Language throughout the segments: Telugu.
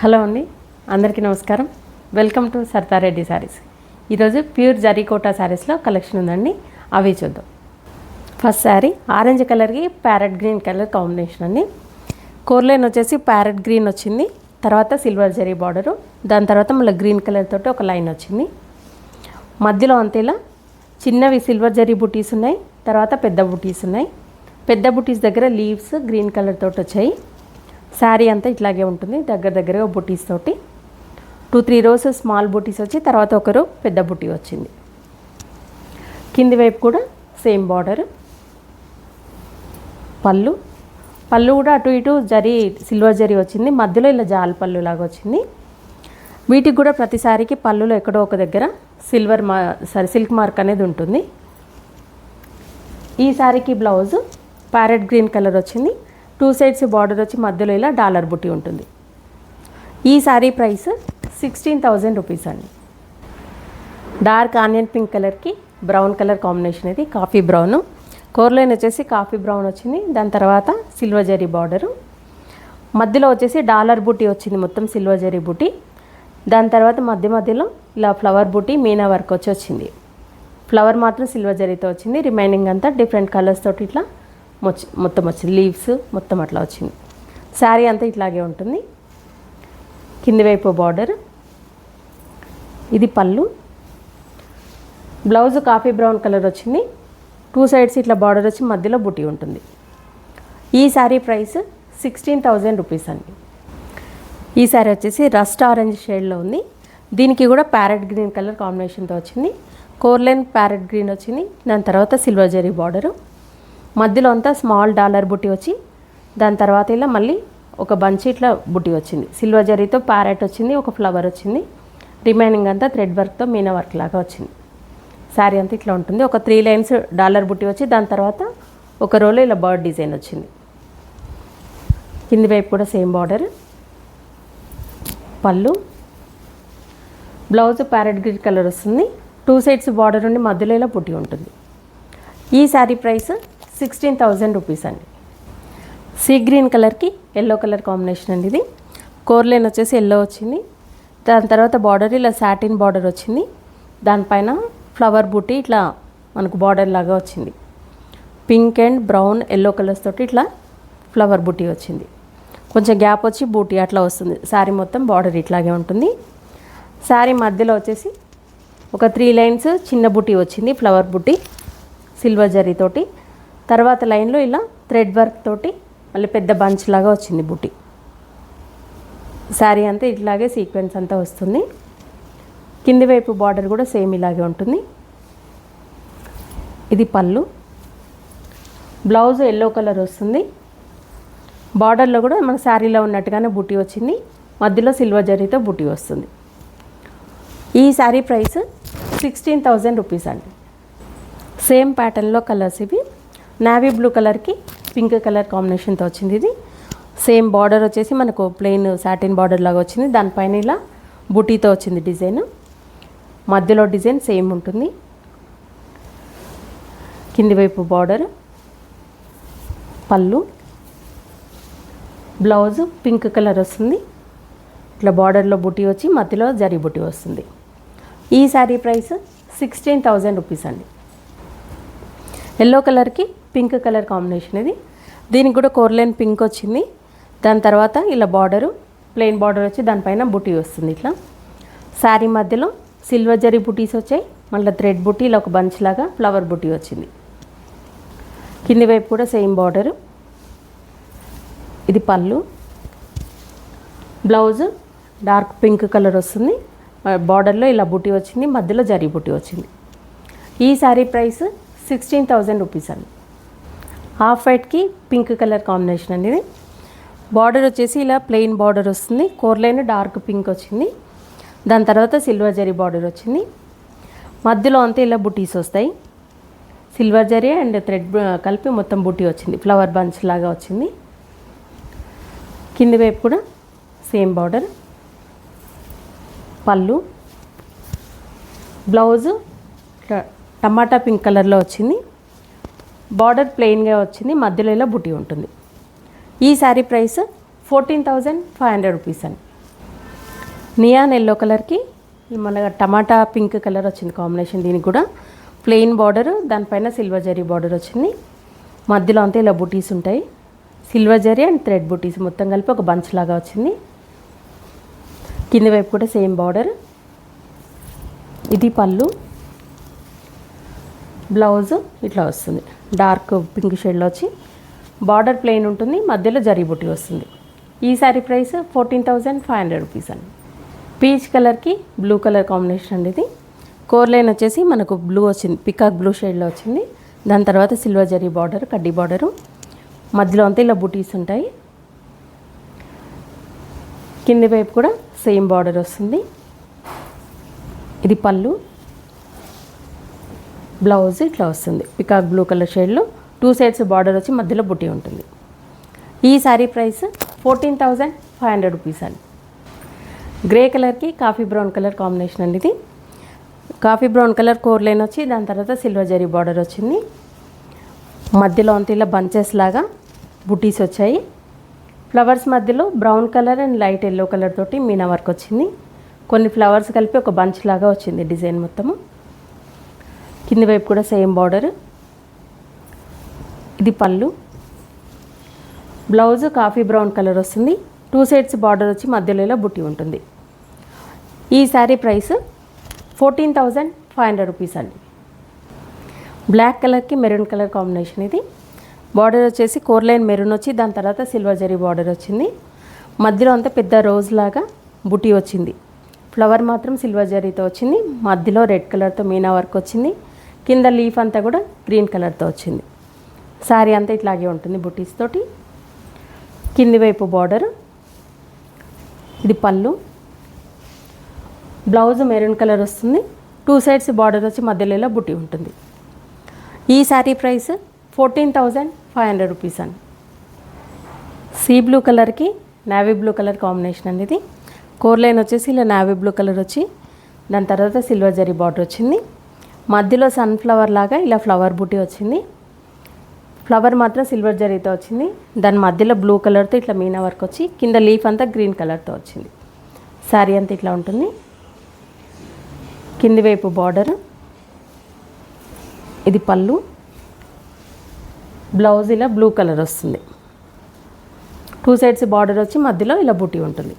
హలో అండి అందరికీ నమస్కారం. వెల్కమ్ టు సర్తారెడ్డి శారీస్ ఈరోజు ప్యూర్ జరీకోటా శారీస్లో కలెక్షన్ ఉందండి అవి చూద్దాం. ఫస్ట్ శారీ ఆరెంజ్ కలర్కి ప్యారెట్ గ్రీన్ కలర్ కాంబినేషన్ అండి. కోర్లైన్ వచ్చేసి ప్యారెట్ గ్రీన్ వచ్చింది తర్వాత సిల్వర్ జరీ బార్డరు దాని తర్వాత మళ్ళీ గ్రీన్ కలర్ తోటి ఒక లైన్ వచ్చింది. మధ్యలో అంతేలా చిన్నవి సిల్వర్ జరీ బుటీస్ ఉన్నాయి తర్వాత పెద్ద బుటీస్ ఉన్నాయి. పెద్ద బుటీస్ దగ్గర లీవ్స్ గ్రీన్ కలర్ తోటి వచ్చాయి. శారీ అంతా ఇట్లాగే ఉంటుంది. దగ్గర దగ్గరగా బుటీస్ తోటి. టూ త్రీ రోస్ స్మాల్ బుటీస్ వచ్చి తర్వాత ఒకరు పెద్ద బుటీ వచ్చింది. కింది వైపు కూడా సేమ్ బార్డర్ పళ్ళు. పళ్ళు కూడా అటు ఇటు జరీ సిల్వర్ జరీ వచ్చింది. మధ్యలో ఇలా జాల్ పళ్ళు లాగా వచ్చింది. వీటికి కూడా ప్రతిసారికి పళ్ళులో ఎక్కడో ఒక దగ్గర సిల్వర్ మా సారీ సిల్క్ మార్క్ అనేది ఉంటుంది. ఈ శారీకి బ్లౌజ్ ప్యారెట్ గ్రీన్ కలర్ వచ్చింది. టూ సైడ్స్ బార్డర్ వచ్చి మధ్యలో ఇలా డాలర్ బుట్టి ఉంటుంది. ఈ sari price sixteen thousand rupees అండి. డార్క్ ఆనియన్ పింక్ కలర్కి బ్రౌన్ కలర్ కాంబినేషన్ ఇది కాఫీ బ్రౌన్. కోర్లైన్ వచ్చేసి కాఫీ బ్రౌన్ వచ్చింది. దాని తర్వాత సిల్వర్ జరీ బార్డరు. మధ్యలో వచ్చేసి డాలర్ బుట్టి వచ్చింది మొత్తం సిల్వర్ జరీ బుట్టి. దాని తర్వాత మధ్య మధ్యలో ఇలా ఫ్లవర్ బుట్టి మీనా వర్క్ వచ్చి వచ్చింది. ఫ్లవర్ మాత్రం సిల్వర్ జరీతో వచ్చింది. రిమైనింగ్ అంతా డిఫరెంట్ కలర్స్ తోటి ఇట్లా మొత్తం వచ్చింది. లీవ్స్ మొత్తం అట్లా వచ్చింది. శారీ అంతా ఇట్లాగే ఉంటుంది. కింది వైపు బార్డర్ ఇది పళ్ళు. బ్లౌజ్ కాఫీ బ్రౌన్ కలర్ వచ్చింది. టూ సైడ్స్ ఇట్లా బార్డర్ వచ్చి మధ్యలో బుట్టి ఉంటుంది. ఈ sari price sixteen thousand rupees అండి. ఈ శారీ వచ్చేసి రస్ట్ ఆరెంజ్ షేడ్లో ఉంది. దీనికి కూడా ప్యారెట్ గ్రీన్ కలర్ కాంబినేషన్తో వచ్చింది. కోర్లైన్ ప్యారెట్ గ్రీన్ వచ్చింది. దాని తర్వాత సిల్వర్ జరీ బార్డరు మధ్యలో అంతా స్మాల్ డాలర్ బుట్టి వచ్చి దాని తర్వాత ఇలా మళ్ళీ ఒక బంచ్ ఇట్లా బుట్టి వచ్చింది. సిల్వర్ జరీతో ప్యారెట్ వచ్చింది ఒక ఫ్లవర్ వచ్చింది. రిమైనింగ్ అంతా థ్రెడ్ వర్క్తో మీనా వర్క్ లాగా వచ్చింది. శారీ అంతా ఇట్లా ఉంటుంది. ఒక త్రీ లైన్స్ డాలర్ బుట్టి వచ్చి దాని తర్వాత ఒక రోలో ఇలా బర్డ్ డిజైన్ వచ్చింది. కింది వైపు కూడా సేమ్ బార్డర్. పళ్ళు. బ్లౌజ్ ప్యారెట్ గ్రీన్ కలర్ వస్తుంది. టూ సైడ్స్ బార్డర్ ఉండి మధ్యలో ఇలా పుట్టి ఉంటుంది. ఈ sari price sixteen thousand rupees అండి. సీ గ్రీన్ కలర్కి ఎల్లో కలర్ కాంబినేషన్ అండి ఇది. కోర్లైన్ వచ్చేసి ఎల్లో వచ్చింది. దాని తర్వాత బార్డర్ ఇలా సాటిన్ బార్డర్ వచ్చింది. దానిపైన ఫ్లవర్ బూటీ ఇట్లా మనకు బార్డర్ లాగా వచ్చింది. Pink and brown yellow colours తోటి ఇట్లా ఫ్లవర్ బూటీ వచ్చింది. కొంచెం గ్యాప్ వచ్చి బూటీ అట్లా వస్తుంది. శారీ మొత్తం బార్డర్ ఇట్లాగే ఉంటుంది. శారీ మధ్యలో వచ్చేసి ఒక త్రీ లైన్స్ చిన్న బుటీ వచ్చింది ఫ్లవర్ బుటీ సిల్వర్ జరీతోటి తర్వాత లైన్లో ఇలా థ్రెడ్ వర్క్ తోటి మళ్ళీ పెద్ద బంచ్ లాగా వచ్చింది బుట్టి శారీ అంతా ఇట్లాగే సీక్వెన్స్ అంతా వస్తుంది. కింది వైపు బార్డర్ కూడా సేమ్ ఇలాగే ఉంటుంది. ఇది పళ్ళు. బ్లౌజ్ ఎల్లో కలర్ వస్తుంది. బార్డర్లో కూడా మన శారీలో ఉన్నట్టుగానే బుట్టి వచ్చింది. మధ్యలో సిల్వర్ జరీతో బుట్టి వస్తుంది. ఈ sari price sixteen thousand rupees అండి. సేమ్ ప్యాటర్న్లో కలర్స్ ఇవి. నావీ బ్లూ కలర్కి పింక్ కలర్ కాంబినేషన్తో వచ్చింది ఇది. సేమ్ బార్డర్ వచ్చేసి మనకు ప్లెయిన్ సాటిన్ బార్డర్ లాగా వచ్చింది. దానిపైన ఇలా బుటీతో వచ్చింది డిజైన్ మధ్యలో డిజైన్ సేమ్ ఉంటుంది. కింది వైపు బార్డర్ పళ్ళు. బ్లౌజ్ పింక్ కలర్ వస్తుంది. ఇట్లా బార్డర్లో బుటీ వచ్చి మధ్యలో జరీ బుట్టి వస్తుంది. ఈ sari price sixteen thousand rupees అండి. ఎల్లో కలర్కి పింక్ కలర్ కాంబినేషన్ ఇది. దీనికి కూడా కోర్లైన్ పింక్ వచ్చింది. దాని తర్వాత ఇలా బార్డరు ప్లెయిన్ బార్డర్ వచ్చి దానిపైన బుటీ వస్తుంది ఇట్లా. శారీ మధ్యలో సిల్వర్ జరీ బుటీస్ వచ్చాయి. మళ్ళీ థ్రెడ్ బుటీ ఇలా ఒక బంచ్ లాగా ఫ్లవర్ బుటీ వచ్చింది. కింది వైపు కూడా సేమ్ బార్డరు. ఇది పళ్ళు. బ్లౌజ్ డార్క్ పింక్ కలర్ వస్తుంది. బార్డర్లో ఇలా బుటీ వచ్చింది. మధ్యలో జరీ బుట్టి వచ్చింది. ఈ sari price sixteen thousand rupees అండి. హాఫ్ వైట్కి పింక్ కలర్ కాంబినేషన్ అండి ఇది. బార్డర్ వచ్చేసి ఇలా ప్లెయిన్ బార్డర్ వస్తుంది. కోర్లైన్ డార్క్ పింక్ వచ్చింది. దాని తర్వాత సిల్వర్ జరీ బార్డర్ వచ్చింది. మధ్యలో అంతా ఇలా బుటీస్ వస్తాయి. సిల్వర్ జరీ అండ్ థ్రెడ్ కలిపి మొత్తం బుటీ వచ్చింది. ఫ్లవర్ బంచ్ లాగా వచ్చింది. కింది వైపు కూడా సేమ్ బార్డర్. పళ్ళు. బ్లౌజు టమాటా పింక్ కలర్లో వచ్చింది. బార్డర్ ప్లెయిన్గా వచ్చింది మధ్యలో ఇలా బుటీ ఉంటుంది. ఈ sari price fourteen thousand five hundred rupees అని నియాన్ ఎల్లో కలర్కి మన టమాటా పింక్ కలర్ వచ్చింది కాంబినేషన్ దీనికి కూడా. ప్లెయిన్ బార్డర్ దానిపైన సిల్వర్ జరీ బార్డర్ వచ్చింది. మధ్యలో అంతా ఇలా బుటీస్ ఉంటాయి. సిల్వర్ జరీ అండ్ థ్రెడ్ బుటీస్ మొత్తం కలిపి ఒక బంచ్ లాగా వచ్చింది. కింది వైపు కూడా సేమ్ బార్డర్. ఇది పళ్ళు. బ్లౌజ్ ఇట్లా వస్తుంది. డార్క్ పింక్ షేడ్లో వచ్చి బార్డర్ ప్లెయిన్ ఉంటుంది మధ్యలో జరీ బుట్టి వస్తుంది. ఈ sari price fourteen thousand five hundred rupees అండి. పీచ్ కలర్కి బ్లూ కలర్ కాంబినేషన్ అండి ఇది. కోర్ లైన్ వచ్చేసి మనకు బ్లూ వచ్చింది పికాక్ బ్లూ షేడ్లో వచ్చింది. దాని తర్వాత సిల్వర్ జరీ బార్డర్ కడ్డీ బార్డరు. మధ్యలో అంతా ఇలా బుటీస్ ఉంటాయి. కింది వైపు కూడా సేమ్ బార్డర్ వస్తుంది. ఇది పళ్ళు. బ్లౌజ్ ఇట్లా వస్తుంది. పికాక్ బ్లూ కలర్ షేడ్లో టూ సైడ్స్ బార్డర్ వచ్చి మధ్యలో బుట్టి ఉంటుంది. ఈ sari price fourteen thousand five hundred rupees అండి. గ్రే కలర్కి కాఫీ బ్రౌన్ కలర్ కాంబినేషన్ అండి ఇది. Coffee brown colour core line వచ్చి దాని తర్వాత సిల్వర్ జరీ బార్డర్ వచ్చింది. మధ్యలో అంత ఇలా బంచెస్ లాగా బుటీస్ వచ్చాయి. ఫ్లవర్స్ మధ్యలో brown colour and light yellow colour తోటి మీనా వర్క్ వచ్చింది. కొన్ని ఫ్లవర్స్ కలిపి ఒక బంచ్ లాగా వచ్చింది డిజైన్ మొత్తము. కింది వైపు కూడా సేమ్ బార్డర్. ఇది పళ్ళు. బ్లౌజ్ కాఫీ బ్రౌన్ కలర్ వస్తుంది. టూ సైడ్స్ బార్డర్ వచ్చి మధ్యలో ఇలా బుట్టి ఉంటుంది. ఈ sari price fourteen thousand five hundred rupees అండి. బ్లాక్ కలర్కి మెరూన్ కలర్ కాంబినేషన్ ఇది. బార్డర్ వచ్చేసి కోర్లైన్ మెరూన్ వచ్చి దాని తర్వాత సిల్వర్ జరీ బార్డర్ వచ్చింది. మధ్యలో అంతా పెద్ద రోజ్ లాగా బుటీ వచ్చింది. ఫ్లవర్ మాత్రం సిల్వర్ జరీతో వచ్చింది. మధ్యలో రెడ్ కలర్తో మీనా వర్క్ వచ్చింది. కింద లీఫ్ అంతా కూడా గ్రీన్ కలర్తో వచ్చింది. శారీ అంతా ఇట్లాగే ఉంటుంది బుటీస్ తోటి. కింది వైపు బార్డర్. ఇది పళ్ళు. బ్లౌజ్ మెరూన్ కలర్ వస్తుంది. టూ సైడ్స్ బార్డర్ వచ్చి మధ్యలో బుట్టి ఉంటుంది. ఈ sari price fourteen thousand five hundred rupees అండి. సీ బ్లూ కలర్కి నావీ బ్లూ కలర్ కాంబినేషన్ అండి ఇది. కోర్ లైన్ వచ్చేసి ఇలా నావీ బ్లూ కలర్ వచ్చి దాని తర్వాత సిల్వర్ జరీ బార్డర్ వచ్చింది. మధ్యలో సన్ఫ్లవర్ లాగా ఇలా ఫ్లవర్ బుట్టి వచ్చింది. ఫ్లవర్ మాత్రం సిల్వర్ జరీతో వచ్చింది. దాని మధ్యలో బ్లూ కలర్తో ఇట్లా మీనా వర్క్ వచ్చి కింద లీఫ్ అంతా గ్రీన్ కలర్తో వచ్చింది. శారీ అంతా ఇట్లా ఉంటుంది. కింది వైపు బార్డర్ ఇది పళ్ళు. బ్లౌజ్ ఇలా బ్లూ కలర్ వస్తుంది. టూ సైడ్స్ బార్డర్ వచ్చి మధ్యలో ఇలా బుట్టి ఉంటుంది.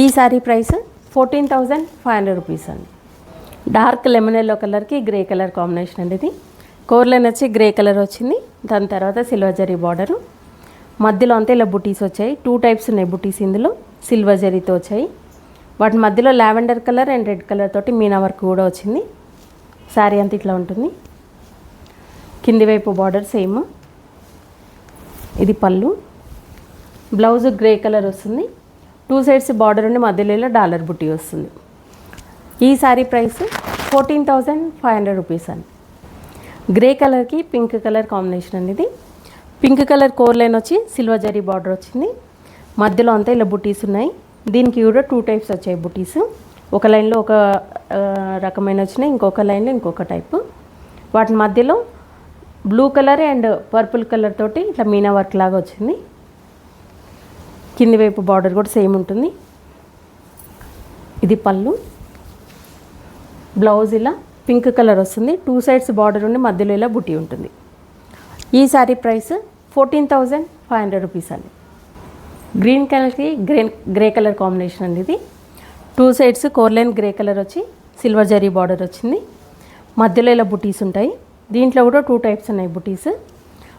ఈ sari price fourteen thousand five hundred rupees అండి. డార్క్ లెమన్ ఎల్లో కలర్కి గ్రే కలర్ కాంబినేషన్ అండి ఇది. కోర్ లైన్ వచ్చి గ్రే కలర్ వచ్చింది. దాని తర్వాత సిల్వర్ జరీ బార్డరు. మధ్యలో అంతా ఇలా బుటీస్ వచ్చాయి. టూ టైప్స్ ఉన్నాయి బుటీస్ ఇందులో. సిల్వర్ జరీతో వచ్చాయి. వాటి మధ్యలో lavender colour and red colour తోటి మీనా వర్క్ కూడా వచ్చింది. శారీ అంతా ఇట్లా ఉంటుంది. కింది వైపు బార్డర్ సేమ్. ఇది పళ్ళు. బ్లౌజ్ గ్రే కలర్ వస్తుంది. టూ సైడ్స్ బార్డర్ ఉండి మధ్యలో ఇలా డాలర్ బుట్టి వస్తుంది. ఈ saree price fourteen thousand five hundred rupees అండి. గ్రే కలర్కి పింక్ కలర్ కాంబినేషన్ అనేది. పింక్ కలర్ కోర్ లైన్ వచ్చి సిల్వర్ జరీ బార్డర్ వచ్చింది. మధ్యలో అంతా ఇలా బుటీస్ ఉన్నాయి. దీనికి కూడా టూ టైప్స్ వచ్చాయి బుటీస్. ఒక లైన్లో ఒక రకమైన వచ్చినాయి ఇంకొక లైన్లో ఇంకొక టైపు వాటి మధ్యలో blue colour and purple colour తోటి ఇట్లా మీనా వర్క్ లాగా వచ్చింది. కింది వైపు బార్డర్ కూడా సేమ్ ఉంటుంది. ఇది పళ్ళు. బ్లౌజ్ ఇలా పింక్ కలర్ వస్తుంది. టూ సైడ్స్ బార్డర్ ఉండి మధ్యలో ఇలా బుట్టి ఉంటుంది. ఈ saree price fourteen thousand five hundred rupees అండి. గ్రీన్ కలర్కి గ్రే గ్రే కలర్ కాంబినేషన్ అండి ఇది. Two sides core line grey colour వచ్చి సిల్వర్ జరీ బార్డర్ వచ్చింది. మధ్యలో ఇలా బుటీస్ ఉంటాయి. దీంట్లో కూడా టూ టైప్స్ ఉన్నాయి బుటీస్.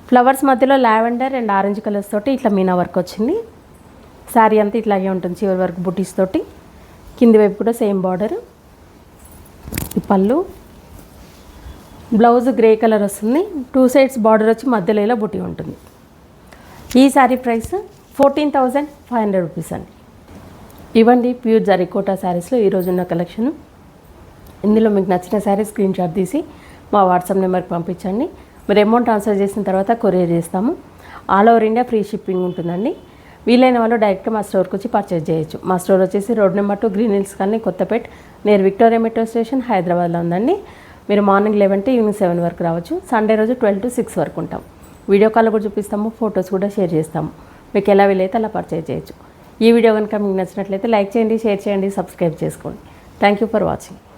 ఫ్లవర్స్ మధ్యలో లావెండర్ అండ్ ఆరెంజ్ కలర్స్ తోటి ఇట్లా మీనా వర్క్ వచ్చింది. శారీ అంతా ఇట్లాగే ఉంటుంది చివరి వరకు బుటీస్ తోటి. కింది వైపు కూడా సేమ్ బార్డర్. పళ్ళు. బ్లౌజ్ గ్రే కలర్ వస్తుంది. టూ సైడ్స్ బార్డర్ వచ్చి మధ్యలో ఇలా బుటీ ఉంటుంది. ఈ saree price fourteen thousand five hundred rupees అండి. ఇవ్వండి ప్యూర్ జరీకోటా శారీస్లో ఈరోజు ఉన్న కలెక్షన్. ఇందులో మీకు నచ్చిన శారీ స్క్రీన్ షాట్ తీసి మా వాట్సాప్ నెంబర్కి పంపించండి. మీరు అమౌంట్ ట్రాన్స్ఫర్ చేసిన తర్వాత కొరియర్ చేస్తాము. All over India free shipping ఉంటుందండి. వీలైన వాళ్ళు డైరెక్ట్గా మా స్టోర్కి వచ్చి పర్చేజ్ చేయొచ్చు. మా స్టోర్ వచ్చేసి road number two green hills కానీ Kothapet near Victoria metro station హైదరాబాద్లో ఉందండి. మీరు morning eleven to evening seven వరకు రావచ్చు. సండే రోజు ట్వెల్వ్ టు సిక్స్ వరకు ఉంటాం. వీడియో కాల్ కూడా చూపిస్తాము ఫొటోస్ కూడా షేర్ చేస్తాము. మీకు ఎలా వీలైతే అలా పర్చేజ్ చేయొచ్చు. ఈ వీడియో కనుక మీకు నచ్చినట్లయితే లైక్ చేయండి షేర్ చేయండి సబ్స్క్రైబ్ చేసుకోండి. Thank you for watching